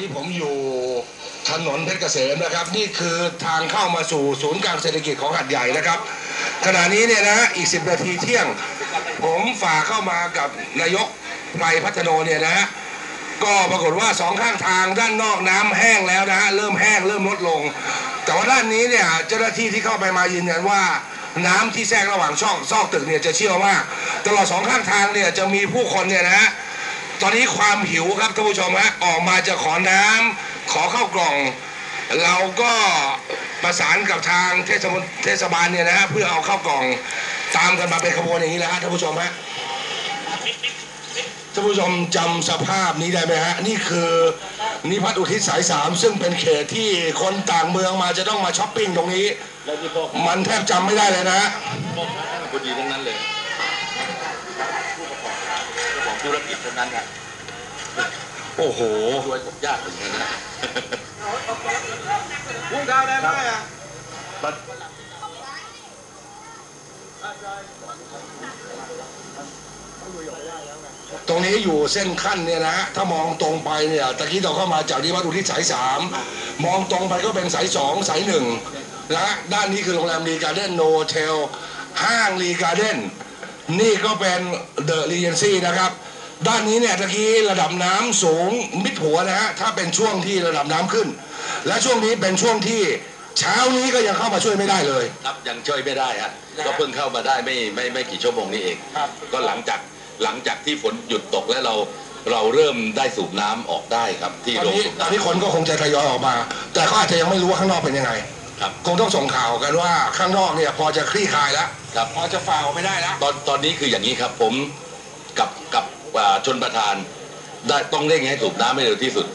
นี้ผมอยู่ถนนเพชรเกษมนะครับ นี่คือทางเข้ามาสู่ศูนย์กลางเศรษฐกิจของหัดใหญ่นะครับ ขณะนี้เนี่ยนะอีก 10 นาทีเที่ยง ผมฝ่าเข้ามากับนายกไพรพัฒโนเนี่ยนะก็ปรากฏว่าสองข้างทางด้านนอกน้ำแห้งแล้วนะฮะเริ่มแห้งเริ่มลดลง แต่ว่าด้านนี้เนี่ยเจ้าหน้าที่ที่เข้าไปมายืนยันว่าน้ำที่แทรกระหว่างช่องซอกตึกเนี่ยจะเชี่ยวมากตลอดสองข้างทางเนี่ยจะมีผู้คนเนี่ยนะฮะ ตอนนี้ความหิวครับท่านผู้ชมฮะออกมาจะขอน้ำขอข้าวกล่อง เราก็ประสานกับทางเทศมนเทศบาลเนี่ยนะฮะเพื่อเอาข้าวกล่องตามกันมาเป็นขบวนอย่างนี้แหละฮะท่านผู้ชมฮะท่านผู้ชมจำสภาพนี้ได้ไหมฮะนี่คือนิพัฒน์อุทิศสายสามซึ่งเป็นเขตที่คนต่างเมืองมาจะต้องมาช้อปปิ้งตรงนี้ แล้วที่พวกมันแทบจำไม่ได้เลยนะฮะ พวกท่านคนดีทั้งนั้นเลย ผู้ประกอบเจ้าของธุรกิจทั้งนั้นครับโอ้โหช่วยผมยากเหมือนกันนะพุ่งดาวได้ไหมอะตรงนี้อยู่เส้นขั้นเนี่ยนะฮะถ้ามองตรงไปเนี่ยตะกี้เราเข้ามาจากนิวัฒน์อุทิศสายสามมองตรงไปก็เป็นสายสองสายหนึ่งนะฮะด้านนี้คือโรงแรมรีการ์เด้นโนเทลห้างรีการ์เด้นนี่ก็เป็นเดอะรีเจนซี่นะครับ ด้านนี้เนี่ยตะกี้ระดับน้ำสูงมิดหัวนะฮะถ้าเป็นช่วงที่ระดับน้ำขึ้น และช่วงนี้เป็นช่วงที่เช้านี้ก็ยังเข้ามาช่วยไม่ได้เลยครับยังช่วยไม่ได้ฮะก็เพิ่งเข้ามาได้ไม่ไม่ไม่กี่ชั่วโมงนี้เองครับก็หลังจากหลังจากที่ฝนหยุดตกแล้วเราเราเริ่มได้สูบน้ำออกได้ครับที่ตอนโรงนี้สูบตอนน้ำนี้คนก็คงจะทยอยออกมา แต่เขาอาจจะยังไม่รู้ว่าข้างนอกเป็นยังไงครับคงต้องส่งข่าวกันว่าข้างนอกเนี่ยพอจะคลี่คลายแล้วครับพอจะฝ่าออกไปได้แล้วตอนตอนนี้คืออย่างนี้ครับผมกับกับอ่า ชนประธานได้ต้องเร่งให้สูบน้ำให้เร็วที่สุด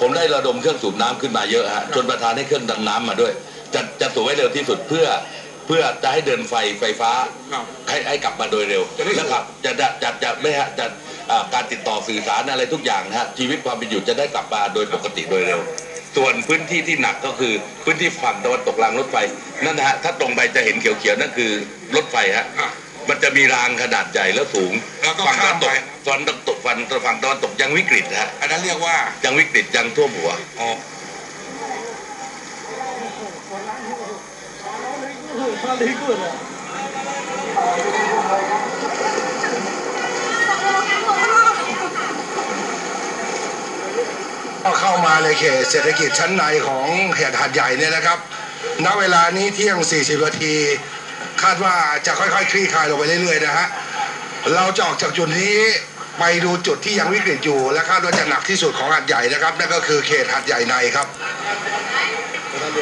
ผมได้ระดมเครื่องสูบน้ำขึ้นมาเยอะฮะชนประธานให้เครื่องดันน้ำมาด้วย จะจะสูบให้เร็วที่สุดเพื่อเพื่อจะให้เดินไฟไฟฟ้าครับให้ให้กลับมาโดยเร็วจะได้นะครับจะจะจะจะไม่ฮะจะอ่าการติดต่อสื่อสารอะไรทุกอย่างนะฮะชีวิตความเป็นอยู่จะได้กลับมาโดยปกติโดยเร็ว ส่วนพื้นที่ที่หนักก็คือพื้นที่ฝั่งตะวันตกรางรถไฟนั่นนะฮะถ้าตรงไปจะเห็นเขียวๆนั่นคือรถไฟฮะอะ มันจะมีรางขนาดใหญ่แล้วสูงแล้วก็ฝั่งตะข้าวัมนไปตกตอนตกตกฝั่งฝั่งตะวันตกยังวิกฤตนะฮะอันนั้นเรียกว่ายังวิกฤตยังท่วมหัว อ๋อก็เข้ามาในเขตเศรษฐกิจชั้นในของเขตหาดใหญ่เนี่ยนะครับ ณ เวลานี้เที่ยง 40นาที คาดว่าจะค่อยๆ คลี่คลายลงไปเรื่อยๆนะฮะเราจะออกจากจุดนี้ไปดูจุดที่ยังวิกฤตอยู่ และคาดว่าจะหนักที่สุดของหาดใหญ่นะครับนั่นก็คือเขตหาดใหญ่ในครับ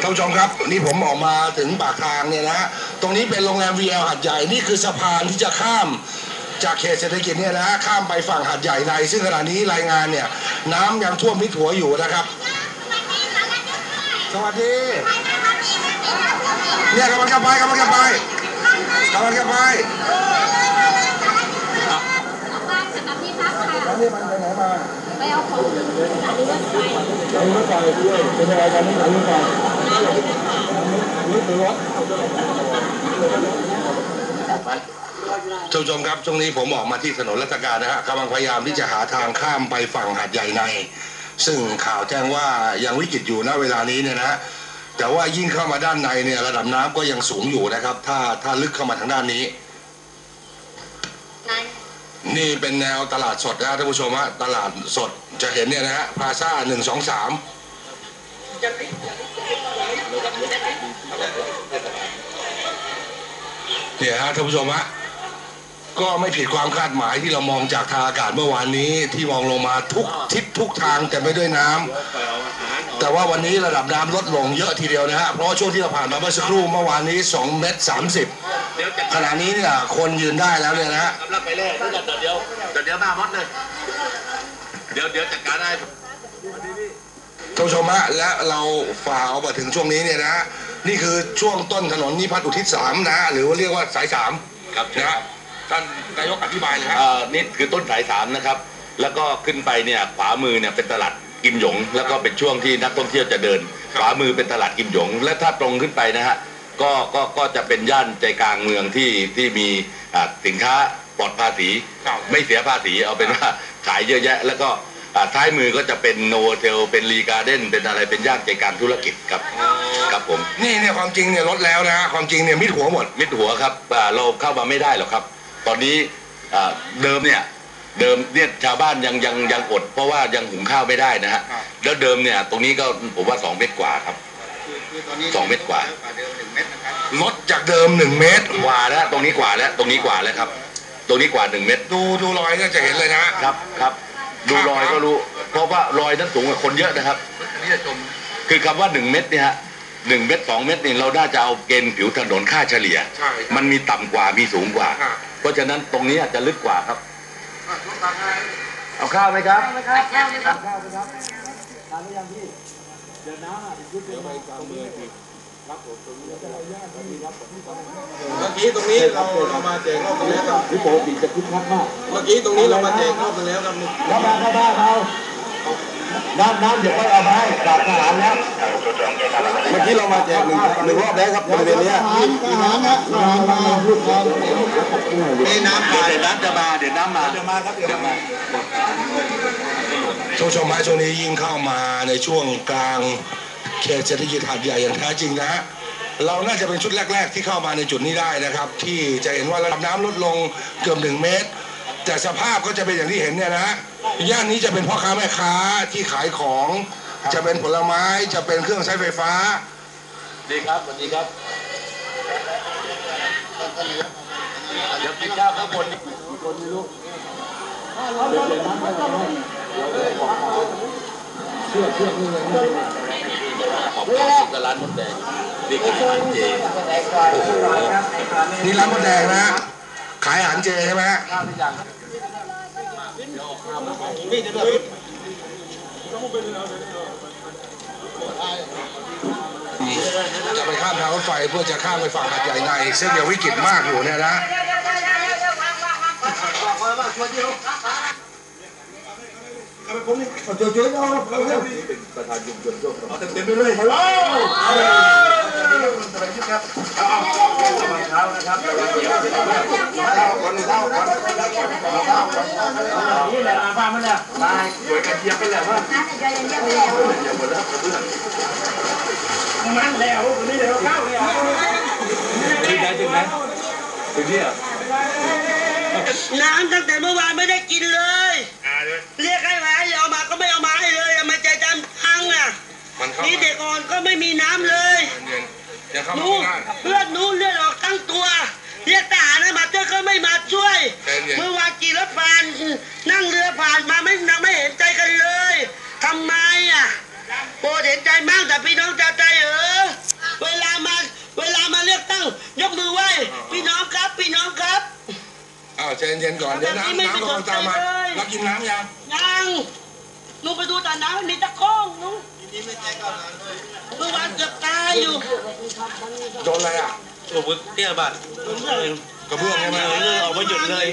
ท่านผู้ชมครับนี่ผมออกมาถึงปากทางเนี่ยนะฮะตรงนี้เป็นโรงแรม VL หาดใหญ่นี่คือสะพานที่จะข้ามจากเขตเศรษฐกิจเนี่ยนะข้ามไปฝั่งหาดใหญ่ใน ซึ่งขณะนี้รายงานเนี่ยน้ำยังท่วมมิดหัวอยู่นะครับ สวัสดีเนี่ยกำลังจะไปกำลังจะไป กำลังจะไปแล้วนี่มันไปไหนมาไปเอาของสถานีรถไฟหลังรถไฟเป็นยังไงกันนี่หลังรถไฟรถหรือรถท่านผู้ชมครับช่วงนี้ผมออกมาที่ถนนรัชการนะฮะกำลังพยายามที่จะหาทางข้ามไปฝั่งหาดใหญ่ใน ซึ่งข่าวแจ้งว่ายังวิกฤตอยู่ณเวลานี้เนี่ยนะฮะ แต่ว่ายิ่งเข้ามาด้านในเนี่ยระดับน้ำก็ยังสูงอยู่นะครับ ถ้าถ้าลึกเข้ามาทางด้านนี้ นี่เป็นแนวตลาดสดนะฮะท่านผู้ชมฮะตลาดสดจะเห็นเนี่ยนะฮะพาซ่าหนึ่งสองสามเนี่ยฮะท่านผู้ชมฮะ ก็ไม่ผิดความคาดหมายที่เรามองจากทางอากาศเมื่อวานนี้ที่มองลงมาทุกทิศทุกทางแต่ไม่ด้วยน้ำแต่ว่าวันนี้ระดับน้ำลดลงเยอะทีเดียวนะฮะเพราะว่าช่วงที่เราผ่านมาเมื่อสักครู่เมื่อวานนี้2เมตร30เดี๋ยวจะขณะนี้เนี่ยคนยืนได้แล้วเนี่ยนะฮะกำลังไปแรกเดี๋ยวเดี๋ยวเดี๋ยวเดี๋ยวหน้ามดเลยเดี๋ยวเดี๋ยวจัดการได้ท่านผู้ชมฮะและเราฝ่าเอามาถึงช่วงนี้เนี่ยนะฮะนี่คือช่วงต้นถนนนิพัฒน์อุทิศสามนะฮะหรือว่าเรียกว่าสายสามครับนะฮะ ท่านนายกอธิบายเลยฮะเอ่อนี่คือต้นสายสามนะครับ แล้วก็ขึ้นไปเนี่ยขวามือเนี่ยเป็นตลาดกิมหยง แล้วก็เป็นช่วงที่นักท่องเที่ยวจะเดินขวามือเป็นตลาดกิมหยง และถ้าตรงขึ้นไปนะฮะก็ก็ก็จะเป็นย่านใจกลางเมืองที่ที่มีอ่าสินค้าปลอดภาษี ครับ ไม่เสียภาษีเอาเป็นว่าขายเยอะแยะ แล้วก็อ่าท้ายมือก็จะเป็นโนเทลเป็นรีการ์เด้นเป็นอะไรเป็นย่านใจกลารธุรกิจครับครับผม นี่เนี่ยความจริงเนี่ยลดแล้วนะฮะความจริงเนี่ยมิดหัวหมด มิดหัวครับอ่าเราเข้ามาไม่ได้หรอกครับ ตอนนี้อ่าเดิมเนี่ยเดิมเนี่ยชาวบ้านยังยังยังอด เพราะว่ายังหุงข้าวไม่ได้นะฮะครับแล้วเดิมเนี่ยตรงนี้ก็ผมว่าสองเมตรกว่าครับสองเมตรกว่าลดจากเดิมหนึ่งเมตรกว่าแล้วตรงนี้กว่าแล้วตรงนี้กว่าแล้วครับ ตรงนี้กว่าหนึ่งเมตร ดูดูรอยก็จะเห็นเลยนะครับครับ ดูรอยก็รู้ เพราะว่ารอยนั้นสูงกว่าคนเยอะนะครับคือคำว่าหนึ่งเมตรเนี่ยฮะหนึ่งเมตรสองเมตรนี่เราน่าจะเอาเกณฑ์ผิวถนนค่าเฉลี่ยใช่ครับมันมีต่ำกว่ามีสูงกว่าครับ เพราะฉะนั้นตรงนี้อาจจะลึกกว่าครับ เอาข้าวไหมครับเมื่อกี้ตรงนี้เราเรามาแจกรอบนึงแล้วครับนี่ปกติจะคึกคักมาก เมื่อกี้ตรงนี้เรามาแจกรอบนึงแล้วครับเข้ามาเข้าบ้านเรา น้ำน้ำเดี๋ยวค่อยเอามาให้กลับทหารแล้วเมื่อกี้เรามาแจกหนึ่งหนึ่งรอบแล้วครับบริเวณเนี้ยทหารนะทหารมาลูกค้ามีน้ำเดี๋ยวน้ำจะมาเดี๋ยวน้ำมาเดี๋ยวมาครับเดี๋ยวมาท่านผู้ชมฮะช่วงนี้ยิ่งเข้ามาในช่วงกลางเขตเศรษฐกิจหาดใหญ่อย่างแท้จริงนะฮะเราน่าจะเป็นชุดแรก ๆ ที่เข้ามาในจุดนี้ได้นะครับ ที่จะเห็นว่าระดับน้ำลดลงเกือบหนึ่งเมตร แต่สภาพก็จะเป็นอย่างที่เห็นเนี่ยนะฮะ ย่านนี้จะเป็นพ่อค้าแม่ค้าที่ขายของ จะเป็นผลไม้จะเป็นเครื่องใช้ไฟฟ้า ดีครับสวัสดีครับเดี๋ยวกินข้าวข้างบนนี่คนไม่รู้เดี๋ยวเดี๋ยวน้ำไม่เอาให้เชื่อเชื่อนี่เลยขอบคุณกับร้านมดแดงนี่คือร้านเจโอ้โหนี่ร้านมดแดงนะฮะขายอาหารเจใช่ไหมฮะ จะไปข้ามทางรถไฟเพื่อจะข้ามไปฝั่งหาดใหญ่ในซึ่งยังวิกฤตมากอยู่เนี่ยนะน้ำตั้งแต่เต็มื่ อวานไม่ได้กินเลยเรียกให้มาให้ เข้านี่มาเด็กอ่อนก็ไม่มีน้ำเลยเย็นๆยังเข้าหมานูไม่ได้เลือดหนูเลือดออกทั้งตัว เรียกทหารให้มาช่วยก็ไม่มาช่วย ใจเย็น เมื่อวานขี่รถผ่าน นั่งเรือผ่านมาไม่นัไม่เห็นใจกันเลยทำไมอะโปรดเห็นใจมากแต่พี่น้องชาวใจเออเวลามาเวลามาเลือกตั้ง ยกมือไหว้พี่น้องครับพี่น้องครับ อ้าวใจเย็นๆก่อนเดี๋ยวน้ำน้ำก็คงตามมาเรากินน้ำยัง ยังหนูไปดูตาน้ำมีตะโค้งหนู เมื่อวานเกือบตายอยู่โดนอะไรอะโอ้โหเตี้ยบาทกระเบื้องใช่ไหมเลือดออกมาหยุดเลย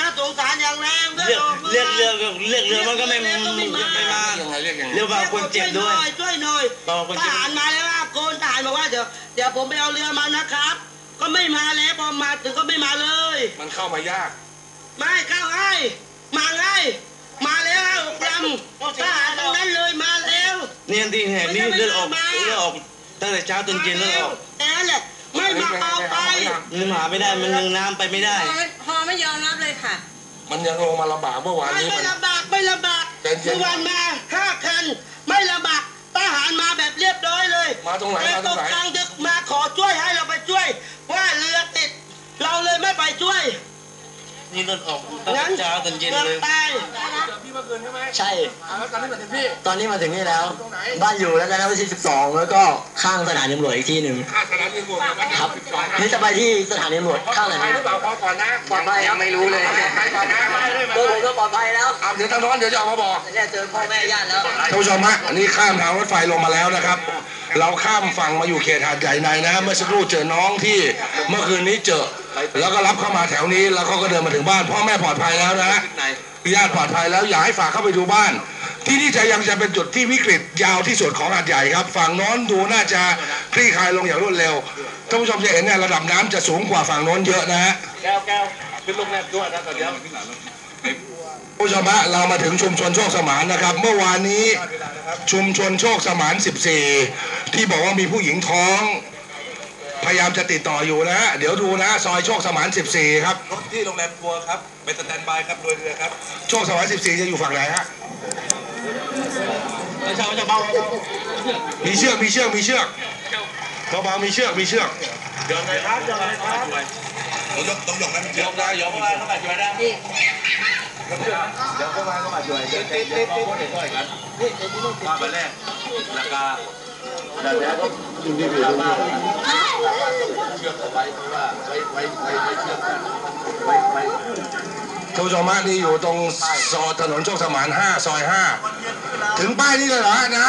น่าสงสารอย่างแรงเรียกเรียกเรือเรียกเรือมันก็ไม่ไม่มายังไงเรียกยังไงเรียกว่าคนเจ็บด้วยช่วยหน่อยบางคนทเจ็บหารมาแล้วว่าโกนทหารบอกว่าเดี๋ยวเดี๋ยวผมไปเอาเรือมานะครับ ก็ไม่มาแล้วพอมาถึงก็ไม่มาเลย มันเข้ามายาก ไม่เข้าง่ายมาง่ายมาแล้วห้าหกลำทหารทั้งนั้นเลยมาแล้ว เนี่ยที่เห็นนี่เลือดออกเลือดออกตั้งแต่เช้าจนเย็นเลือดออกแค่นั้นแหละไม่มาเอาไปมันหาไม่ได้มันนึงน้ำไปไม่ได้พอไม่ยอมรับเลยค่ะ มันยังลงมาลำบากเมื่อวานไม่นี้ไม่มันลำบากไม่ลำบากใจเย็นเมื่อวานมาห้าคันไม่ลำบากทหารมาแบบเรียบร้อยเลยมาตรงไหนแต่มาตตรงกไหนกลางดึกมาขอช่วยให้เราไปช่วย ว่าเรือติด เราเลยไม่ไปช่วย นี่เลือดออกตั้งแต่เช้าจนเย็นเกือบเลยตายใช่ตอนนี้มาถึงนี่แล้ว บ้านอยู่แล้วนะวันที่12 แล้วก็ข้างสถานีตำรวจอีกที่หนึ่งค่าสถานที่บวกกับวันครับนี่จะไปที่สถานีตำรวจข้างไหนหรือเปล่าพอก่อนนะปลอดภัยครับไม่รู้เลยไปก่อนนะตัวผมก็ปลอดภัยแล้วเอาเดี๋ยวทางโน้นเดี๋ยวจะออกมาบอกแต่เนี่ยเจอพ่อแม่ญาติแล้วท่านผู้ชมฮะอันนี้ข้ามทางรถไฟลงมาแล้วนะครับ เราข้ามฝั่งมาอยู่เขตหาดใหญ่ในนะเมื่อสักครู่เจอน้องที่เมื่อคืนนี้เจอ แล้วก็รับเข้ามาแถวนี้ แล้วเขาก็เดินมาถึงบ้านพ่อแม่ปลอดภัยแล้วนะฮะญาติปลอดภัยแล้วอยากให้ฝากเข้าไปดูบ้าน ที่นี่จะยังจะเป็นจุดที่วิกฤตยาวที่สุดของหาดใหญ่ครับ ฝั่งน้อนดูน่าจะคลี่คลายลงอย่างรวดเร็วท่านผู้ชมจะเห็นเนี่ยระดับน้ำจะสูงกว่าฝั่งน้นเยอะนะฮะแก้วแก้วขึ้นลงแรกด้วยนะตอนเดียว ผู้ชมฮะเรามาถึงชุมชนโชคสมานนะครับ เมื่อวานนี้ชุมชนโชคสมาน 14 ที่บอกว่ามีผู้หญิงท้อง พยายามจะติดต่ออยู่นะฮะเดี๋ยวดูนะซอยโชคสมาน 14 ครับ รถที่โรงแรมทัวร์ครับไปสแตนบายครับโดยเรือครับ โชคสมาน 14 จะอยู่ฝั่งไหนฮะมีเชือกมีเชือกมีเชือกเบาๆมีเชือกมีเชือกต้องยกต้องยกนะยกได้ยกเข้ามาเข้ามาช่วยได้มาไปแรกราคาแต่แล้วก็ยินดีอยู่มาเชือกเอาไว้เพราะว่าไว้ไว้ไว้ไว้เชื่อกกันไว้ไว้ท่านผู้ชมฮะนี่อยู่ตรงซอยถนนโชคสมาน5ซอย 5 ถึงป้ายนี่เลยเหรอน้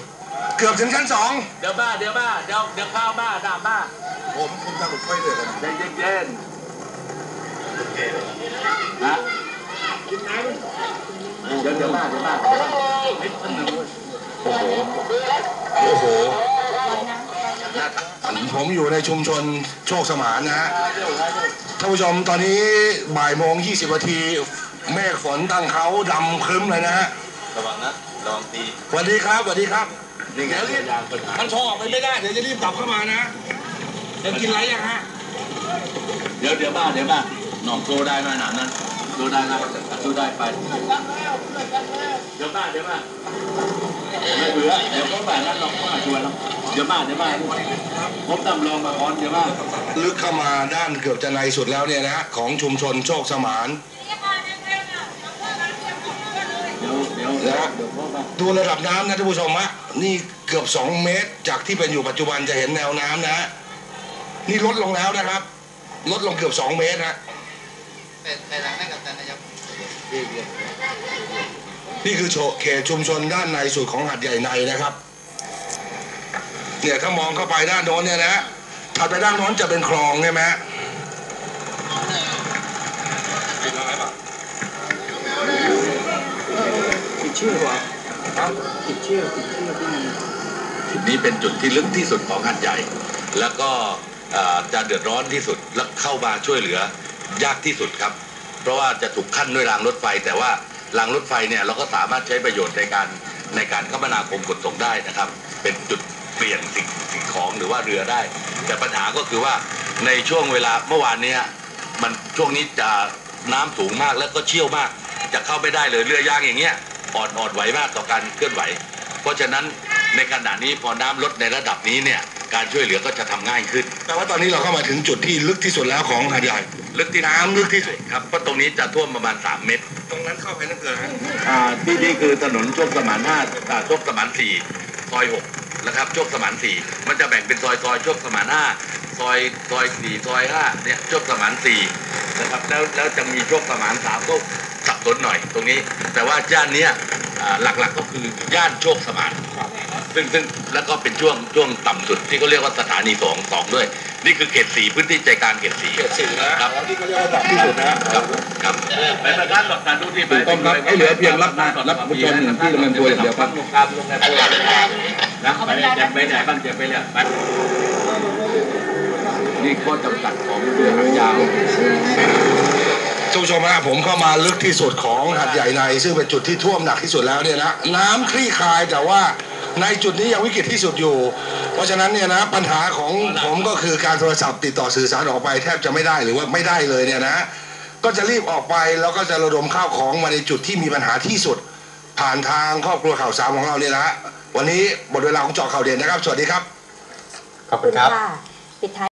ำเกือบถึงชั้น2เดี๋ยวบ้าเดี๋ยวบ้าเดี๋ยวเดี๋ยวข้าวบ้าด่าบ้าผมผมทำหลุดค่อยเรือกันใจเย็นๆนะ เดี๋ยวเดี๋ยวบ้าเดี๋ยวบ้าโอ้โห โอ้โห ผมอยู่ในชุมชนโชคสมานนะฮะ ท่านผู้ชมตอนนี้บ่ายโมง20นาทีเมฆฝนตั้งเขาดำครึ้มเลยนะฮะ ระวังนะระวังตีสวัสดีครับสวัสดีครับนี่ไงเดี๋ยวรีบยางปัญหามันชว์ออกไปไม่ได้ เดี๋ยวจะรีบกลับเข้ามานะ เดี๋ยวกินไรยังฮะ เดี๋ยวเดี๋ยวบ้าเดี๋ยวบ้าหนองโตได้ไหมหนานั้น โตได้นะโตได้ไป เดี๋ยวบ้าเดี๋ยวบ้าไม่เบื่อเดี๋ยวก็แบบนั้นลองก็มาชวนเราเดี๋ยวบ้าเดี๋ยวบ้าผมตำลองมาก่อนเดี๋ยวบ้าลึกเข้ามาด้านเกือบจะในสุดแล้วเนี่ยนะฮะของชุมชนโชคสมานเดี๋ยวเดี๋ยวเดี๋ยวเดี๋ยวพ่อมาดูระดับน้ำนะท่านผู้ชมฮะนี่เกือบ 2 เมตร จากที่เป็นอยู่ปัจจุบันจะเห็นแนวน้ำนะฮะนี่ลดลงแล้วนะครับ ลดลงเกือบ 2 เมตรฮะ นี่คือโชเขตชุมชนด้านในสุดของหัดใหญ่ในนะครับ เนี่ยถ้ามองเข้าไปด้านโน้นเนี่ยนะถัดไปด้านโน้นจะเป็นคลองใช่ไหมฮะจุดนี้เป็นจุดที่ลึกที่สุดของหัดใหญ่ แล้วก็เอ่อจะเดือดร้อนที่สุดและเข้ามาช่วยเหลือ ยากที่สุดครับ เพราะว่าจะถูกขั้นด้วยรางรถไฟ แต่ว่ารางรถไฟเนี่ยเราก็สามารถใช้ประโยชน์ในการในการคมนาคมขนส่งได้นะครับ เป็นจุดเปลี่ยนสิ่งสิ่งของหรือว่าเรือได้ แต่ปัญหาก็คือว่าในช่วงเวลาเมื่อวานเนี้ยมันช่วงนี้จะน้ำสูงมากแล้วก็เชี่ยวมาก จะเข้าไม่ได้เลยเรือยางอย่างเงี้ยอ่อนอ่อนไหวมากต่อการเคลื่อนไหว เพราะฉะนั้นในขณะนี้พอน้ำลดในระดับนี้เนี่ยการช่วยเหลือก็จะทำง่ายขึ้นแปลว่าตอนนี้เราเข้ามาถึงจุดที่ลึกที่สุดแล้วของหัดใหญ่ ลึกที่น้ำลึกที่สุดครับเพราะตรงนี้จะท่วมประมาณ 3 เมตร ตรงนั้นเข้าไปนั่นเกิดฮะอ่าที่นี่คือถนนโชคสมานห้าอ่าโชคสมานสี่ซอยหกนะครับโชคสมานสี่มันจะแบ่งเป็นซอยซอยโชคสมานห้าซอยซอยสี่ซอยห้าเนี่ยโชคสมานสี่นะครับแล้วแล้วจะมีโชคสมานสามก็สับสนหน่อยตรงนี้ แต่ว่าย่านเนี้ยอ่าหลักๆก็คือย่านโชคสมานซึ่งซึ่งแล้วก็เป็นช่วงช่วงต่ำสุดที่เขาเรียกว่าสถานีสองสองด้วย นี่คือเขตสี่พื้นที่ใจกลางเขตสี่เขตสี่นะครับที่เขาเรียกว่าต่ำที่สุดนะครับครับไปประกันหลักการดูที่ไปต้องครับให้เหลือเพียงรับรับผู้ชมหนึ่งที่โรงแรมตัวเดียวครับโรงแรมโรงแรมตัวนะไปจะไปไหนบ้างจะไปเนี่ยไปนี่ข้อจำกัดของเรือหางยาวท่านผู้ชมฮะผมเข้ามาลึกที่สุดของหัดใหญ่ใน ซึ่งเป็นจุดที่ท่วมหนักที่สุดแล้วเนี่ยนะน้ำคลี่คลายแต่ว่า ในจุดนี้ยังวิกฤตที่สุดอยู่ เพราะฉะนั้นเนี่ยนะปัญหาของผมก็คือการโทรศัพท์ติดต่อสื่อสารออกไปแทบจะไม่ได้หรือว่าไม่ได้เลยเนี่ยนะก็จะรีบออกไปแล้วก็จะระดมข้าวของมาในจุดที่มีปัญหาที่สุด ผ่านทางครอบครัวข่าวสารของเราเนี่ยนะวันนี้หมดเวลาของเจาะข่าวเด่นนะครับ สวัสดีครับขอบคุณครับปิดท้าย